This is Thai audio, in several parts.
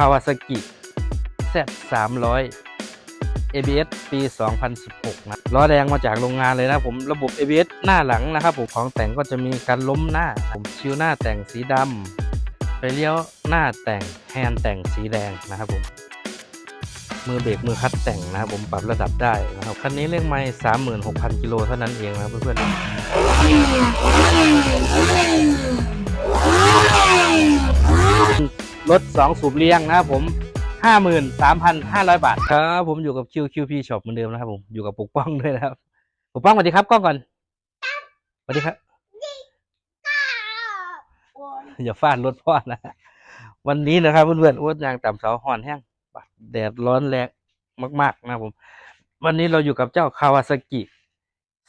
Kawasaki Z 3 0 0 ABS ปี 2016 นะล้อแดงมาจากโรงงานเลยนะผมระบบ ABS หน้าหลังนะครับผมของแต่งก็จะมีการล้มหน้า ผมชิวหน้าแต่งสีดำไปเลี้ยวหน้าแต่งแฮนด์แต่งสีแดงนะครับผมมือเบรกมือคัดแต่งนะครับผมปรับระดับได้นะครับคันนี้เลขไม่36,000กิโลเท่านั้นเองนะเพื่อนๆ รถ 2 สูบเลี้ยงนะครับผม 53,500 บาท ครับผมอยู่กับ QQP Shop เหมือนเดิมนะครับผม อยู่กับปกป้องด้วยนะครับ ปกป้องสวัสดีครับกล้องก่อนสวัสดีครับ อย่าฟาดรถพ่อนะ วันนี้นะครับเพื่อนๆโอ้ยางต่ำเสาห่อนแห้งแดดร้อนแรงมาก ๆ นะครับผม วันนี้เราอยู่กับเจ้าคาวาซากิ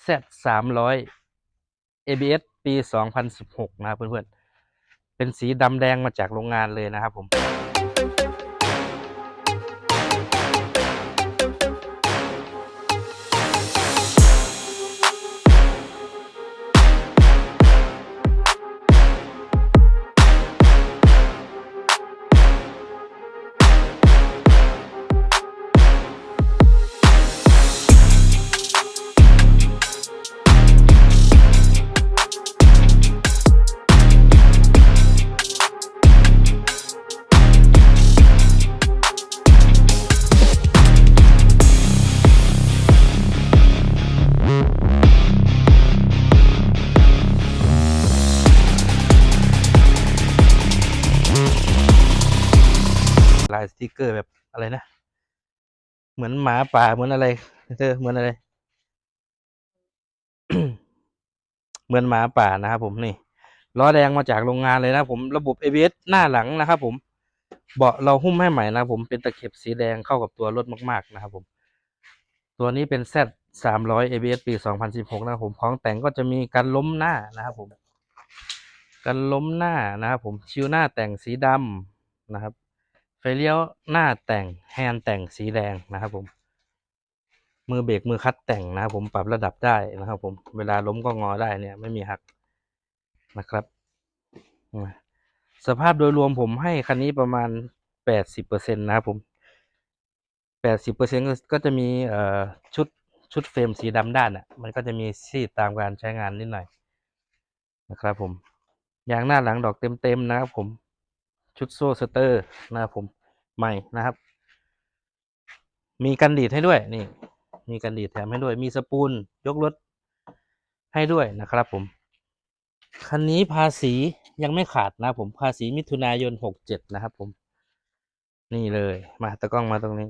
Z สามร้อย ABS ปี 2016 นะครับเพื่อนๆ เป็นสีดำแดงมาจากโรงงานเลยนะครับผมายสติกเกอร์แบบอะไรนะ เหมือนหมาป่าเหมือนอะไรเธอเหมือนอะไร เหมือนหมาป่านะครับผมนี่ล้อแดงมาจากโรงงานเลยนะผมระบบ ABS หน้าหลังนะครับผมเบาะเราหุ้มให้ใหม่นะผมเป็นตะเข็บสีแดงเข้ากับตัวรถมากๆนะครับผม ตัวนี้เป็น Z สามร้อย ABS ปี 2016 นะผมของแต่งก็จะมีการล้มหน้านะครับผม กันล้มหน้านะครับผม ชิวหน้าแต่งสีดำนะครับ ไฟเลี้ยวหน้าแต่งแฮนแต่งสีแดงนะครับผมมือเบรกมือคัดแต่งนะครับผมปรับระดับได้นะครับ ผมเวลาล้มก็งอได้เนี่ย ไม่มีหักนะครับ สภาพโดยรวมผมให้คันนี้ประมาณแปดสิบเปอร์เซ็นต์นะครับผมแปดสิบเปอร์เซ็นต์ก็จะมีเอ่อชุดชุดเฟรมสีดำด้านอะ มันก็จะมีซีดตามการใช้งานนิดหน่อยนะครับผมยางหน้าหลังดอกเต็มๆนะครับผม ชุดโซ่สเตอร์นะครับผมใหม่นะครับ มีกันดีดให้ด้วยนี่ มีกันดีดแถมให้ด้วย มีสปูลยกรถให้ด้วยนะครับผม คันนี้ภาษียังไม่ขาดนะผมภาษีมิถุนายนหกเจ็ดนะครับผม นี่เลยมาตะกล้องมาตรงนี้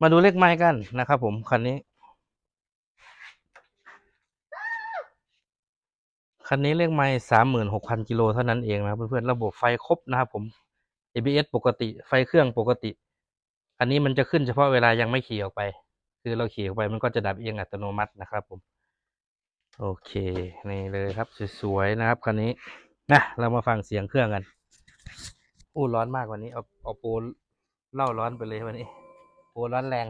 มาดูเลขไม้กันนะครับผมคันนี้ คันนี้เลขไม้สามหมื่นหกพันกิโลเท่านั้นเองนะเพื่อนๆระบบไฟครบนะครับผม ABS ปกติไฟเครื่องปกติ อันนี้มันจะขึ้นเฉพาะเวลายังไม่ขี่ออกไป คือเราขี่ออกไปมันก็จะดับเองอัตโนมัตินะครับผม โอเค นี่เลยครับสวยๆนะครับ คันนี้นะเรามาฟังเสียงเครื่องกันอู้ร้อนมากวันนี้เอาเอาโปรเล่าร้อนไปเลยวันนี้โปรร้อนแรง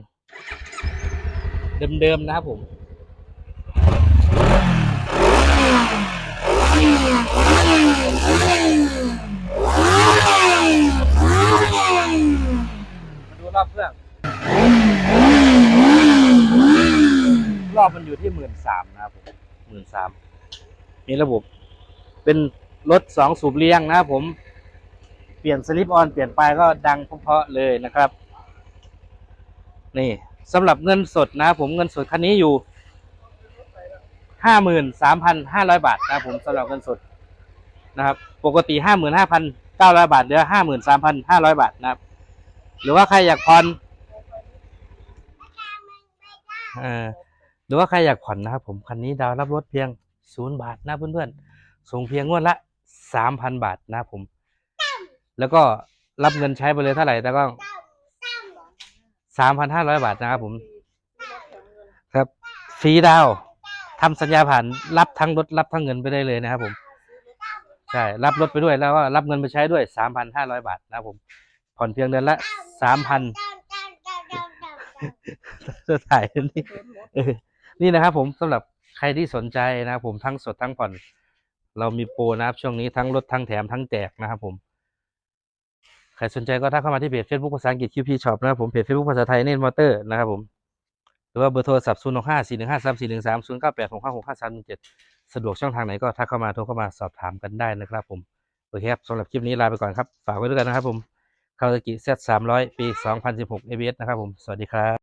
เดิมๆนะครับผม มาดูรอบเครื่อง ร อบมันอยู่ที่หมื่นสามนะครับผมหมื่นสามมีระบบ เป็นรถสองสูบเลี้ยงนะครับผม เปลี่ยนสลิปออนเปลี่ยนไปก็ดังเพราะๆเลยนะครับ นี่สำหรับเงินสดนะครับผมเงินสดคันนี้อยู่ห้าหมื่นสามพันห้าร้อยบาทนะครับผมสำหรับเงินสดนะครับ ปกติห้าหมื่นห้าพันเก้าร้อยบาทเหลือห้าหมื่นสามพันห้าร้อยบาทนะครับ หรือว่าใครอยากผ่อนเออห รือว่าใครอยากผ่อนนะครับผมคันนี้ดาวน์รับรถเพียงศูนย์บาทนะเพื่อนๆ ส่งเพียงงวดละสามพันบาทนะครับผม แล้วก็รับเงินใช้ไปเลยเท่าไหร่แต่ก็สามพันห้าร้อยบาทนะครับผม ครับฟรีดาวน์ทำสัญญาผ่านรับทั้งรถรับทั้งเงินไปได้เลยนะครับผมใช่รับรถไปด้วยแล้วก็รับเงินไปใช้ด้วยสามพันห้าร้อยบาทนะครับผม ผ่อนเพียงเดือนละสามพันจะถ่ายนี่เออ นี่นะครับผมสำหรับใครที่สนใจนะครับผมทั้งสดทั้งผ่อน เรามีโปรนะครับช่วงนี้ทั้งลดทั้งแถมทั้งแจกนะครับผมใครรสนใจก็ทักเข้ามาที่เพจ Facebook ภาษาอังกฤษ QP Shop นะครับผมเพจ Facebook ภาษาไทยเน้นมอเตอร์นะครับผมหรือว่าเบอร์โทรศัพท์0 6 5 4 1 5 3 4 1 3 0 9 8 6 5 6 5 3 1 7 สะดวกช่องทางไหนก็ทักเข้ามาโทรเข้ามาสอบถามกันได้นะครับผมโอเคครับสำหรับคลิปนี้ลาไปก่อนครับ ฝากไว้ด้วยกันนะครับผมคาวาซากิ Z 300 ปี 2016 ABS นะครับผม สวัสดีครับ